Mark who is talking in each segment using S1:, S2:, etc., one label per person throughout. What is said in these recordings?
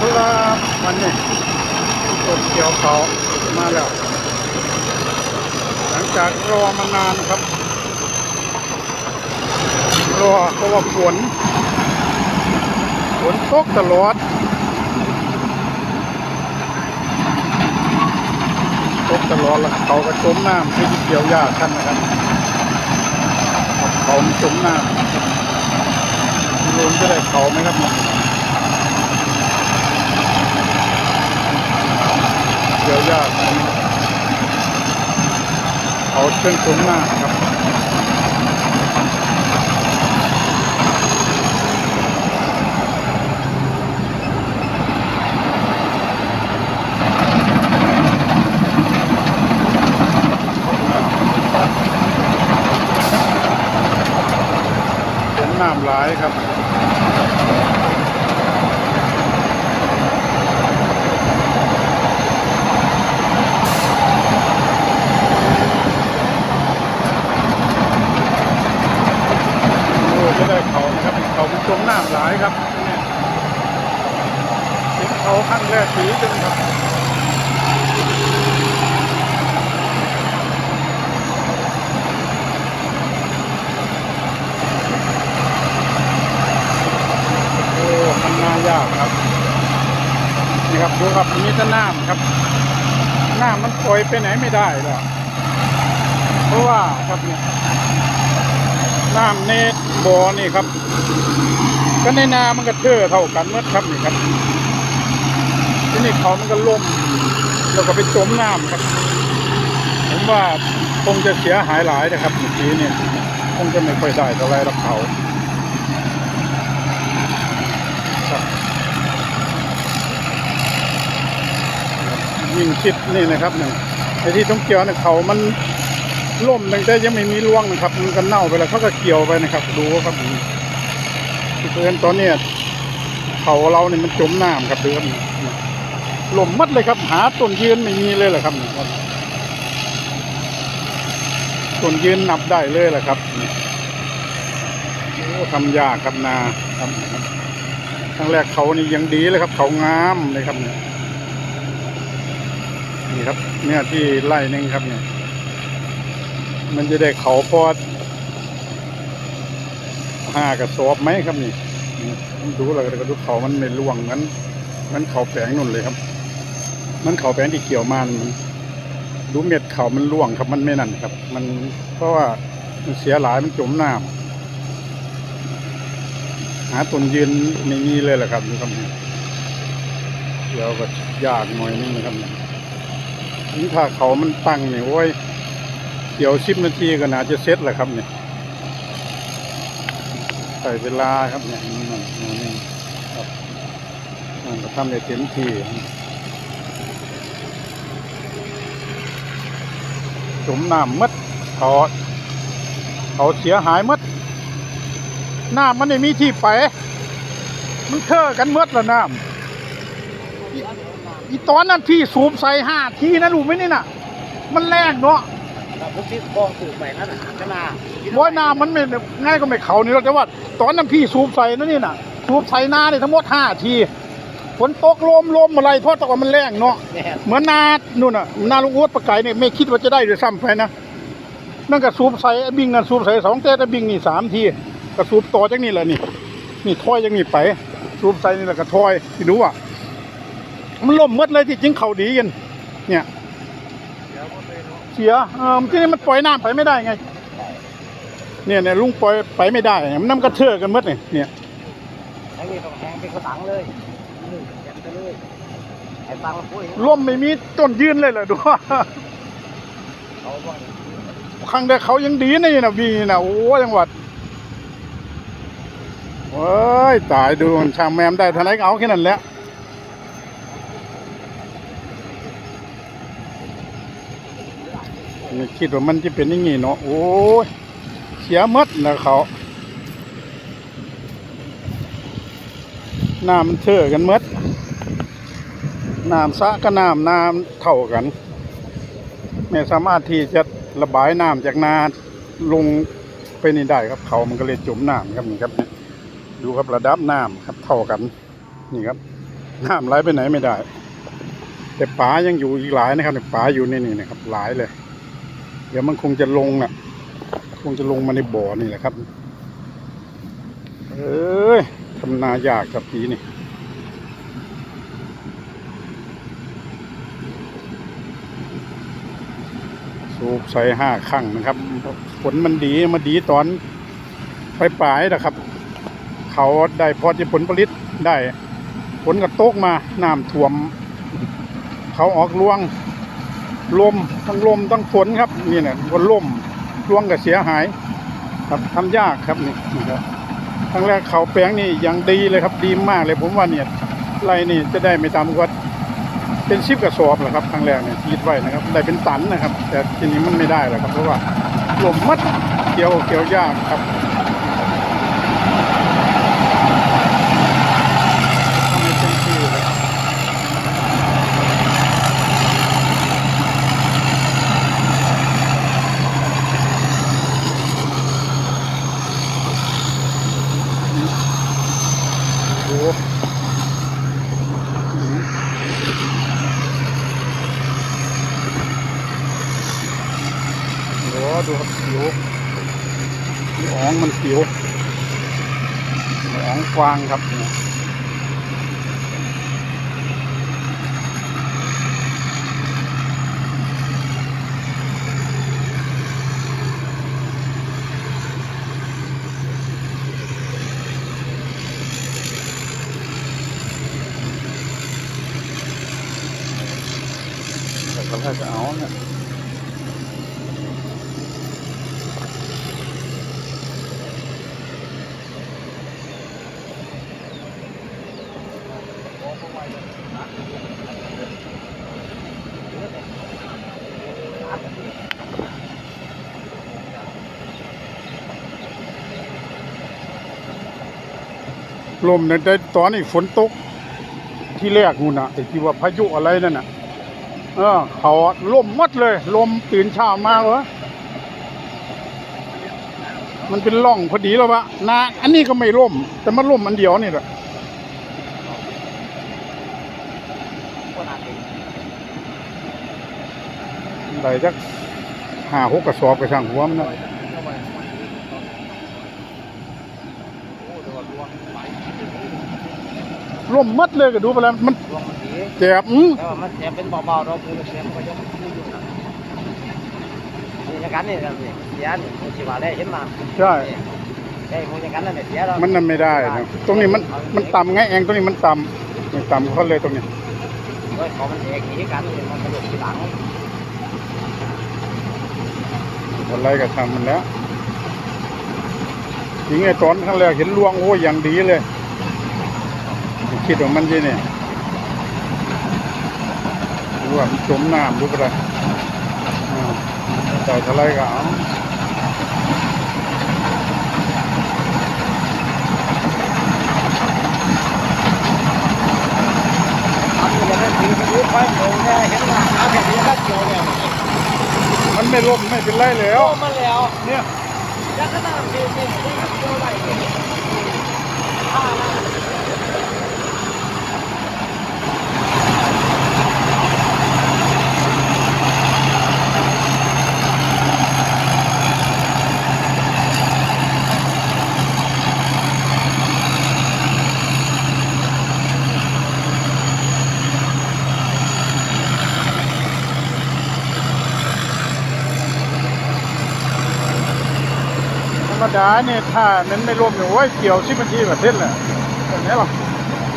S1: ครับวันนี้รถเกี่ยวเขามาแล้ว หลังจากรอมานานครับ รอเพราะว่าฝนฝนตกตลอดตกตลอดแล้วเขาก็จมน้ำที่เกี่ยวหญ้าท่านนะครับเขามันจมน้ำลุงจะได้เขาไหมครับ คี้ยวยากเขาเครื่องตุ้งหน้าครับน้ำร้ายครับ โอ้จะได้เขานะครับ เขาเป็นจมน้ำหลายครับเนี่ยเป็นเขาขั้นแรกสีจังครับ โอ้ทำงานยากครับ นี่ ครับดูครับมีแต่น้ำครับน้ำมันปล่อยไปไหนไม่ได้หรอกเพราะว่าครับเนี่ยน้ำในบ่อนี่ครับ ก็ในนามันก็เท่อเท่ากันหมดครับนี่ครับที่นี่เขามันก็ล่มแล้วก็ไปจมน้ำครับผมว่าคงจะเสียหายหลายนะครับเมื่อกี้เนี่ยคงจะไม่ค่อยได้เท่าไรหรอกเขา ยิ่งคิดนี่นะครับหนึ่งไอ้ที่ต้องเกี่ยวเนี่ยเขามันล่มตั้งแต่ยังไม่มีร่วงนะครับ มันก็เน่าไปแล้วเขาก็เกี่ยวไปนะครับ ดูครับที่เพื่อนตอนเนี้ยเขาเราเนี่ยมันจมน้ำครับดูครับล่มมัดเลยครับ หาต้นยืนไม่มีเลยเหรอครับนี่ครับต้นยืนนับได้เลยแหละครับโอ้ทำยากครับนาครับครั้งแรกเขานี่ยังดีเลยครับ เขางามเลยครับเนี่ย นี่ครับ เนี่ยที่ไร่นึงครับเนี่ยมันจะได้เขาพอดห้ากระสอบไหมครับนี่ดูแล้วก็ดูเขามันไม่ร่วงมันมันเขาแปลงนุ่นเลยครับ มันเขาแปลงที่เกี่ยวมันดูเม็ดเขามันร่วงครับ มันไม่นั่นครับ มันเพราะว่ามันเสียหลายมันจมน้ำหาต้นยืนไม่มีเลยแหละครับดูครับนี่เดี๋ยวก็ยากหน่อยนึงนะครับ นี่ถ้าเขามันตั้งเนี่ยโอ้ยเดี๋ยวสิบนาทีก็น่าจะเสร็จแหละครับเนี่ยใส่เวลาครับเนี่ยนี่มันนี่ครับมันก็ทำได้เต็มที่จมน้ำมัดเขาเขาเสียหายมัดน้ำมันไม่มีที่ไป มันเท่อกันหมดละน้ำ อีตอนนั้นพี่สูบใส่ห้าทีนะรู้ไหมนี่น่ะ มันแรงเนาะ
S2: ผมที่คลองสูบใหม่นั่นน่ะขนาด
S1: ร้อยน้ำมันไม่ง่ายก็ไม่เขานี่หรอกแต่ว่า ตอนนั้นพี่สูบใส่นั่นนี่น่ะ สูบใส่นาเนี่ยทั้งหมดห้าทีฝนตกลมลมอะไรเพราะแตะวันมันแรงเนาะ
S2: แน่
S1: เหมือนนานู่นน่ะนาลุงอ้วดประไก่เนี่ยไม่คิดว่าจะได้ด้วยซ้ำไปนะนั่นก็สูบใส่ไอ้บิงนั่นสูบใส่สองเต้แต่บิงนี่สามทีก็สูบต่อจากนี่แหละนี่ นี่ถ้อยจากนี่ไป สูบใส่นี่แหละก็ถ้อยที่ดูอะ มันล่มหมดเลยที่จริงเขาดีกัน เนี่ย เสียเออที่นี่มันปล่อยน้ำไปไม่ได้ไง เนี่ยเนี่ยลุงปล่อยไปไม่ได้ มันน้ำกระเทือกันหมดเนี่ยเนี่ย
S2: ไอ้นี่ต้องแทงเป็นกระสังเลยนี่ยันไปเลยไอ้ฟังพูด
S1: ล่มไม่มีต้นยืนเลยเหรอดูว่า
S2: เขาบอก
S1: ครั้งแรกเขายังดีนี่นะวีนะโอ้จังหวัดเว้ยตายดูมันช่างแมมได้เท่าไหนก็เอาแค่นั้นแหละไม่ คิดว่ามันจะเป็นอย่างงี้เนาะโอ้ยเสียหมดนะเขาน้ำเทื่อกันหมดน้ำสะกับน้ำน้ำเท่ากัน ไม่สามารถที่จะระบายน้ำจากนาลงไปนี่ได้ครับเขามันก็เลยจมน้ำครับนี่ครับดูครับระดับน้ำครับเท่ากัน นี่ครับน้ำไหลไปไหนไม่ได้ แต่ป่ายังอยู่อีกหลายนะครับเนี่ยป่าอยู่ในนี่นะครับหลายเลย เดี๋ยวมันคงจะลงน่ะ คงจะลงมาในบ่อนี่แหละครับ เอ้ยทำนายากกับปีนี่สูบใส่ห้าครั้งนะครับ ผลมันดีมาดีตอนปลายปลายๆนะครับ เขาได้พอที่ผลผลิตได้ฝนกระตกมาน้ำท่วม เขาออกรวง ลมทั้งลมทั้งฝนครับนี่เนี่ยฝนลมร่วงก็เสียหาย ครับทำยากครับนี่นครับครั้งแรกเขาแปลงนี่ยังดีเลยครับดีมากเลยผมว่าเนี่ยไรนี่จะได้ไม่ต่ำกว่าเป็นชิบกระสอบแหละครับครั้งแรกเนี่ยคิดไว้นะครับได้เป็นตันนะครับ แต่ทีนี้มันไม่ได้แล้วครับเพราะว่าลมมัดเกี่ยวเกี่ยวยากครับทำให้เต็มที่เลย โอ้โหอื้อหือโอ้ดูครับผิวผิวอ๋องมันผิว อ๋องฟางครับเนี่ยแต่ก็ถ้าจะเอาเนี่ย ลมเนี่ยตอนนี้ฝนตกที่แรกนู่นนะไอ้ที่ว่าพายุอะไรนั่นน่ะเออเขาล่มหมดเลย ลมตื่นเช้ามาเหรอมันเป็นร่องพอดีแล้ววะนาอันนี้ก็ไม่ล่ม แต่มันล่มอันเดียวนี่แหละ
S2: ก็น่าเป็น
S1: ได้จักห้าหกกระสอบกระช่างหัวมันนะ
S2: เข้าไปโอ้ดูว่าดวงไหล
S1: ล่มหมดเลยก็ดูไปแล้วมัน
S2: ดวงมันดี
S1: แจบอือ
S2: แต่ว่ามันเสียเป็นเบาๆเราคือเสียมันก็ยังพูดอยู่นะมีอย่างนั้นนี่ครับนี่เสียนี่มันสิว่าได้เห็นมา
S1: ใช่
S2: ได้มูอย่างนั้นนั่นเนี่ยเสียเรา
S1: มันนั่นไม่ได้นะตรงนี้มันมันต่ำไงเองตรงนี้มันต่ำมันต่ำเขาเลยตรงนี้
S2: โดยของมันเอกหนีกันนี่มันกระโดดทีหลัง
S1: อะไรก็ทำมันแล้วจริงไอ้ตอนครั้งแรกเห็นลวงโอ้ยอย่างดีเลย คิดว่ามันที่นี่ดูว่ามันจมน้ำดูไปเลยอ่าใส่เท่าไรก็เอา
S2: อันนี้จะได้ถือไปดูไปโดนแน่เห็นว่าหาแบบนี้ก็เกี่ยวเนี่ย
S1: มันไม่ล่มไม่เป็นไรแล้ว
S2: โอ้มาแล้ว
S1: เนี่ย
S2: ยักษ์ก็น่าเป็นเป็นที่เกี่ยวอะไรเนี่ยอ่า
S1: รมดาเนี่ยถ้านั้นไม่ล่มเนี่ยโอ้ยเกี่ยวชิบนาทีแบบเส้นแหละแต่นี้หรอก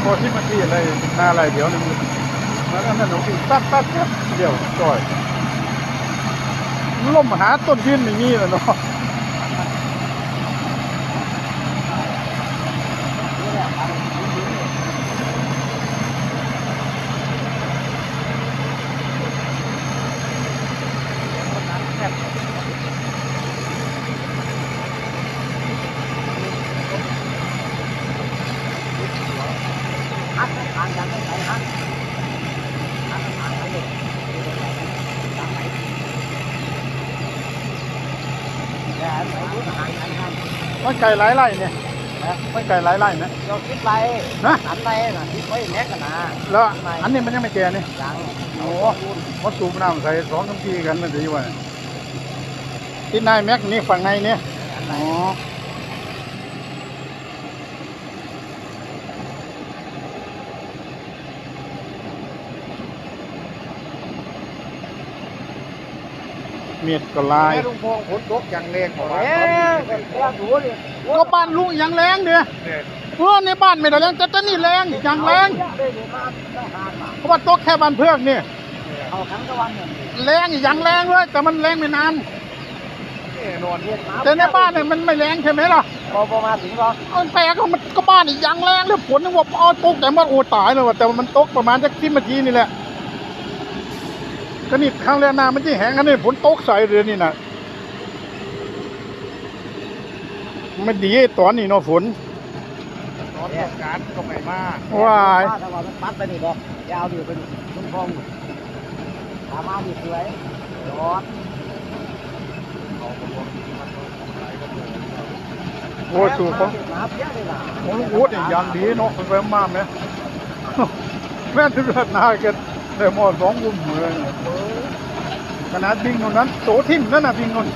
S1: พอชิบนาทีอะไรหน้าอะไรเดี๋ยวนึงแล้วนั่นหนูตัดตัดเดี๋ยวจ่อยล่มหาต้นยืนไม่มีแล้วเนาะ
S2: นี่แหละครับฮัททานกันไปฮัทฮัททานกันเลยแต่ไหนรู้ทานกันครับ
S1: มันไก่หลายไร่เนี่ย
S2: นะ
S1: ไม่ไกลหลายไร่นะ
S2: เราคิดไร
S1: นะ
S2: หันไรน่ะคิดไว้แม็กกันนะ
S1: แล้วอันนี้มันยังไม่แก่นี่
S2: ยัง
S1: โอ้วัดสูบน้ำใส่สองสามทีกันมันดีวะที่นายแม็กนี่ฝั่งในเนี่ย
S2: หันไร
S1: อ๋อ เมียดก็ลาย
S3: ลุงพงฝนตกอย่างแรงของ
S2: เอ๊ะก็เรื่องดูดิ
S1: ก็บ้านลุงยังแรงเดียเออในบ้านไม่ได้แรงแต่ต่นี่แรงยังแรง
S2: เพ
S1: ราะว่าตกแค่บ้านเพื่อกนี่
S2: เอาขันตะวันเนี่ย
S1: แรงอยังแรงเลยแต่มันแรงไม่นาน
S3: แน่นนี้
S2: นน้ำ
S1: แต่ในบ้านเนี่ยมันไม่แรงใช่ไหมล่ะ
S2: พอพอมาถึงก็
S1: เอาแปลก็มันก็บ้านอีกยังแรงเลยฝนนึกว่าเอตกแต่มันโอ้ตายเลยว่ะแต่มันตกประมาณสักที่นาทีนี่แหละ ก็นี่ครั้งแรกหน้ามันที่แห้งกันนี่ฝนตกใส่เรือนี่นะมันดีตอนนี้เนาะฝน
S3: ตอนต้องการก็ไม่มาก
S1: ว้าย
S2: ถ้าว่ามันปัดไปนี่ก็ยาวดีเป็นลุงพงสามารถดีสวยร้อน
S1: โอ้ยสูบเขา
S2: น้ำเยอะเลยล่ะ
S1: ของลุงอู๊ดเนี่ยยังดีเนาะเป็นไปมากไหมแม่ที่เลือดหนาเกิน แต่หมอสองวุ่มเหมือนขนาดบิงคนนั้นโตทิ่มนั่นน่ะบิงคน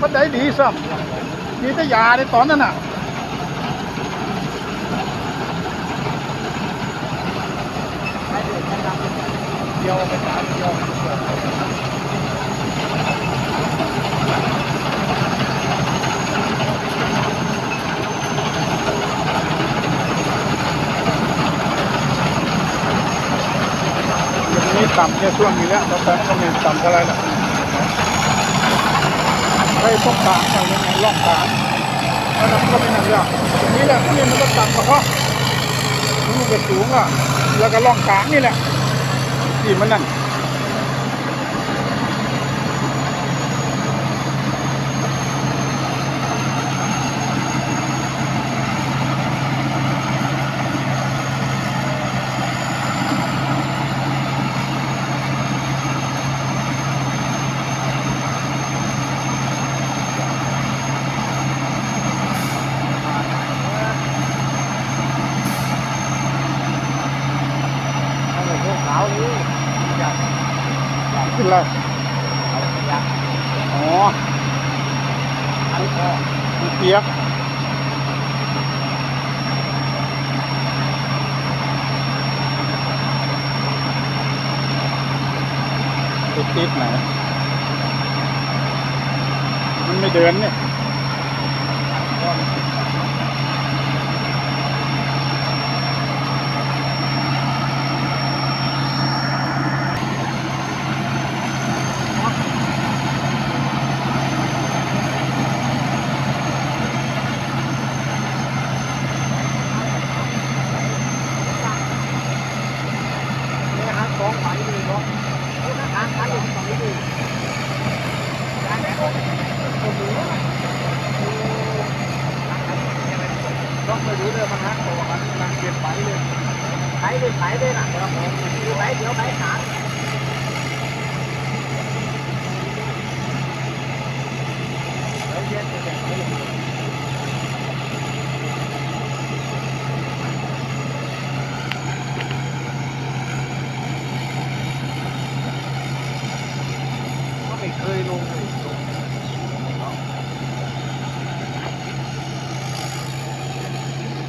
S1: มันได้ดีซ้ำมีแต่ยาในตอนนั้นน่ะ
S3: เดียวไปตามเดียว
S1: นี้ต่ำแค่ช่วงนี้แหล้วตอนนั้นก็ไม่ต่ำเท่าไหรละไปต้องกลางอย่างนี้ยล่องกลางแล้วนั้นก็ไม่นั่นยากตรงนี้แหละนี่มันก็ต่ำกว่าเขาลูกก็สูงอะแล้วก็ล่องกลางนี่แหละที่มันนั่น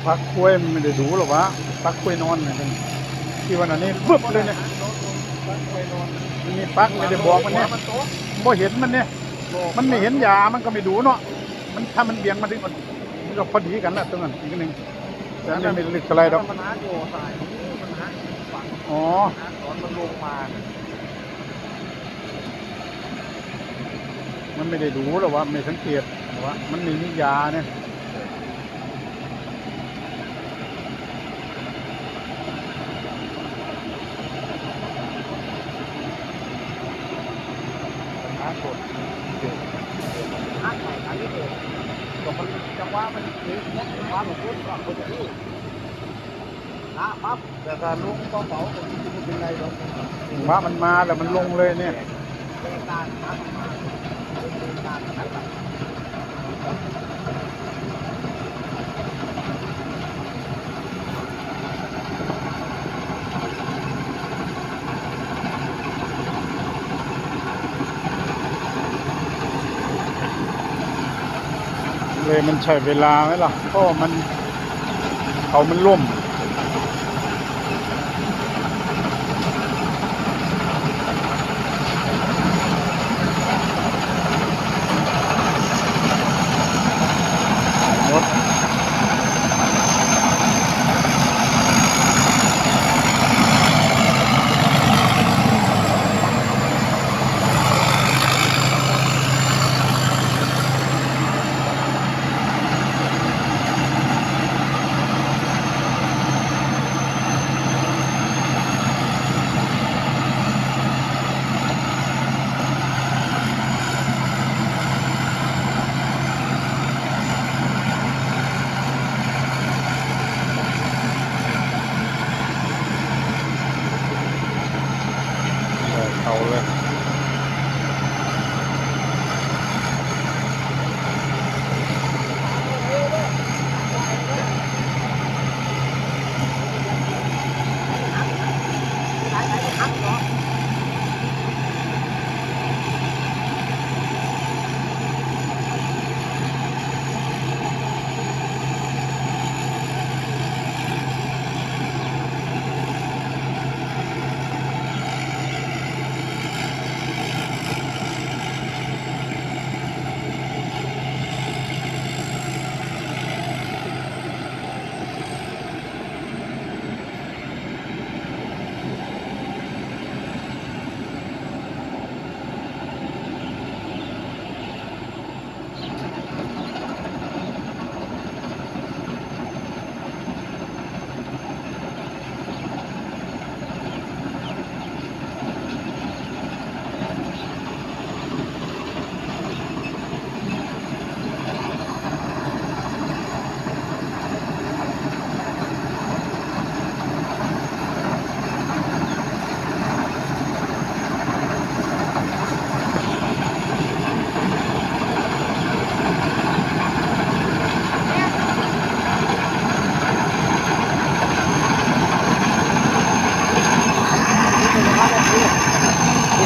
S2: พักก
S1: ล้
S2: วยมันไม่
S1: ได้ดูหรอวะพักกล้วยนอนเนี่ยที่วันอันนี้ปึ๊บเลยเนี่ยมันมีปักไม่ได้บอกมันเนี่ยบ่เห็นมันเนี่ย มันไม่เห็นยามันก็ไม่ดูเนาะมันถ้ามันเบี่ยงมาถึงมันมันก็พอดีกันแหละตรงนั้นอีกนึงแต่อันนี้ไม่ลึกอะไรดอก
S3: มันหาโยสายมันหาฝั่ง
S1: อ๋อ
S3: ตอนมันลงมา
S1: มันไม่ได้ดูหรอกว่าไม่สังเกตว่ามันมีนิยาเนี่ย
S3: แล้
S2: วก็ลุกกรเป๋ามัน
S3: เป็นไรหรอก
S1: พระมันมาแต่มันลงเลยเนี่ย
S2: เล
S1: ยมันใช้เวลาไหมล่ะก็มันเขามัน
S2: ร่ม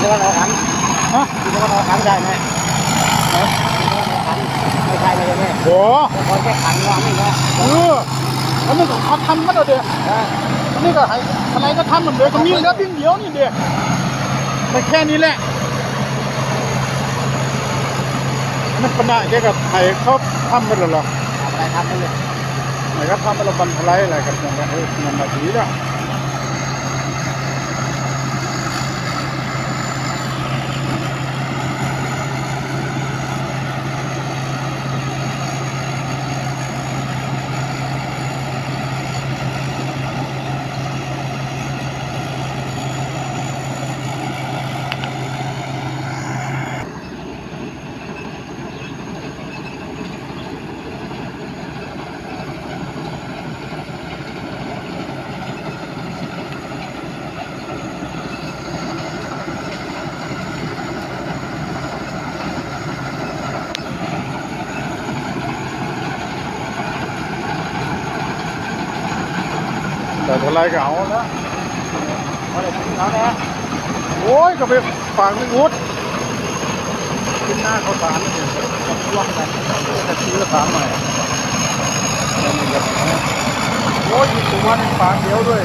S2: ตะวันออกหัน
S1: ฮะ
S2: ที่ตะวันออกหันได้ไหมไม่ใช่เลยแม่
S1: โอ้
S2: แต่คนแค่ขันว่าไม่ได้
S1: เออแล้วนี่ก็เขาทำกันแล้วเดียวอันนี้ก็ให้อะไรก็ทำเหมือนเดิมก็มีเหลือเพียงเดียวนี่เดียวแต่แค่นี้แหละมันปนะแกกับไทยเขาทำกันแล้หรอ
S2: อะไรทำไปเลย
S1: ไหนก็ทำเป็นระบันทลายอะไรกันอย่างเงี้ยเออมันมาดีแล้ว อะไรก็เอาแล้ว
S2: เขาเลยเขาเนี่ย
S1: โอ้ยก็ไปฝากไม่วุดกินหน้าเขาสารนี่ร่วมกันจะซื้อสารหน่อยโอ้ยมีตัวนึงฝากเดียวด้วย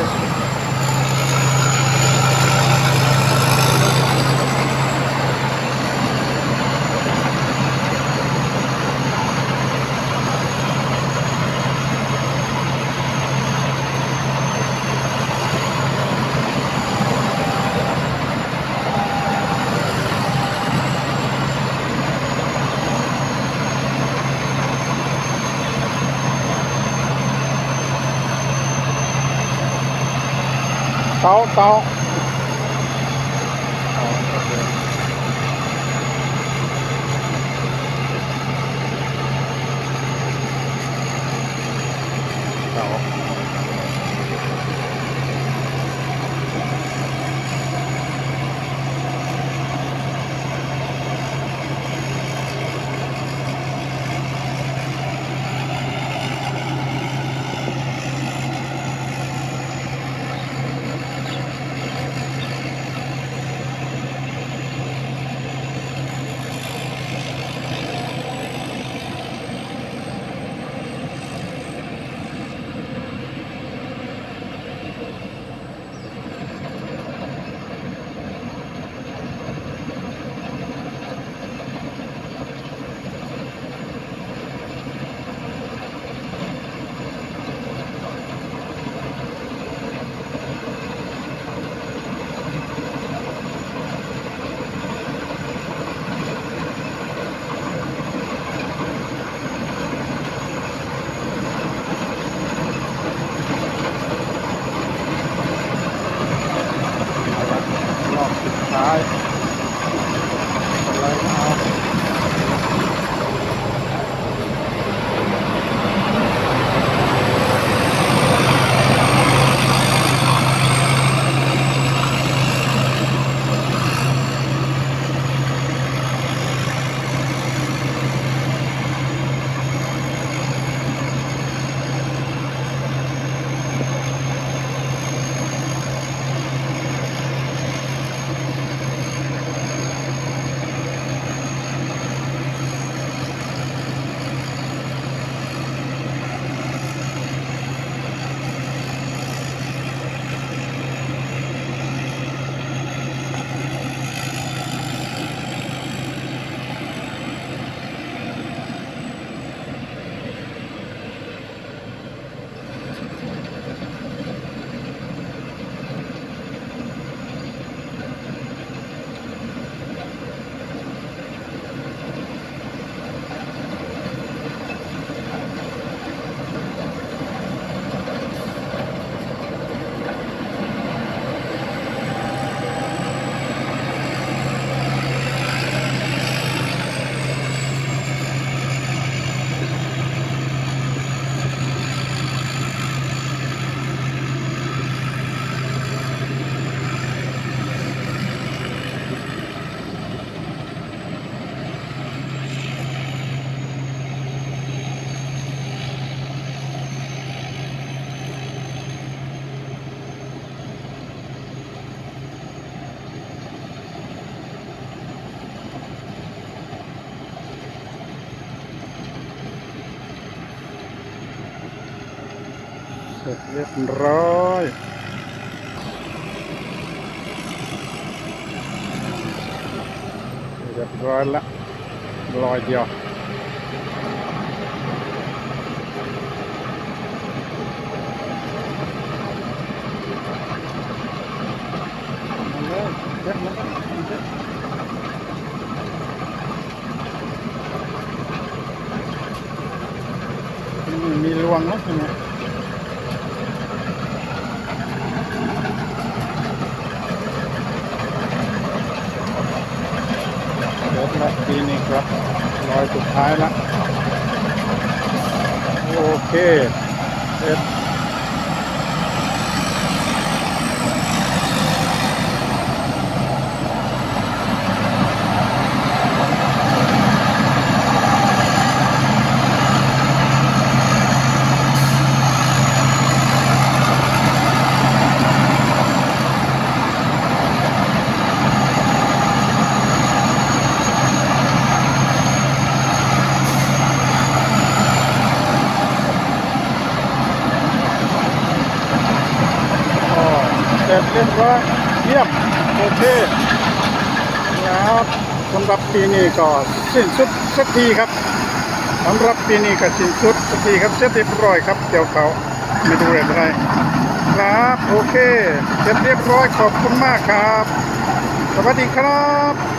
S1: เเรียบร้อยเรียบร้อยละรอยเดียวมาเลยเช็ดมันเช็ดนี่มีรวงแล้วใช่ไหม เสร็จแล้วทีนี้ครับรอยสุดท้ายละโอเคเสร็จก็เสร็จเรียบร้อยเยี่ยมโอเคนะครับสำหรับปีนี้ก็สิ้นสุดสักทีครับสำหรับปีนี้ก็สิ้นสุดสักทีครับเสร็จเรียบร้อยครับเดี๋ยวเขาไม่ดูอะไรครับโอเคเสร็จเรียบร้อยขอบคุณมากครับ สวัสดีครับ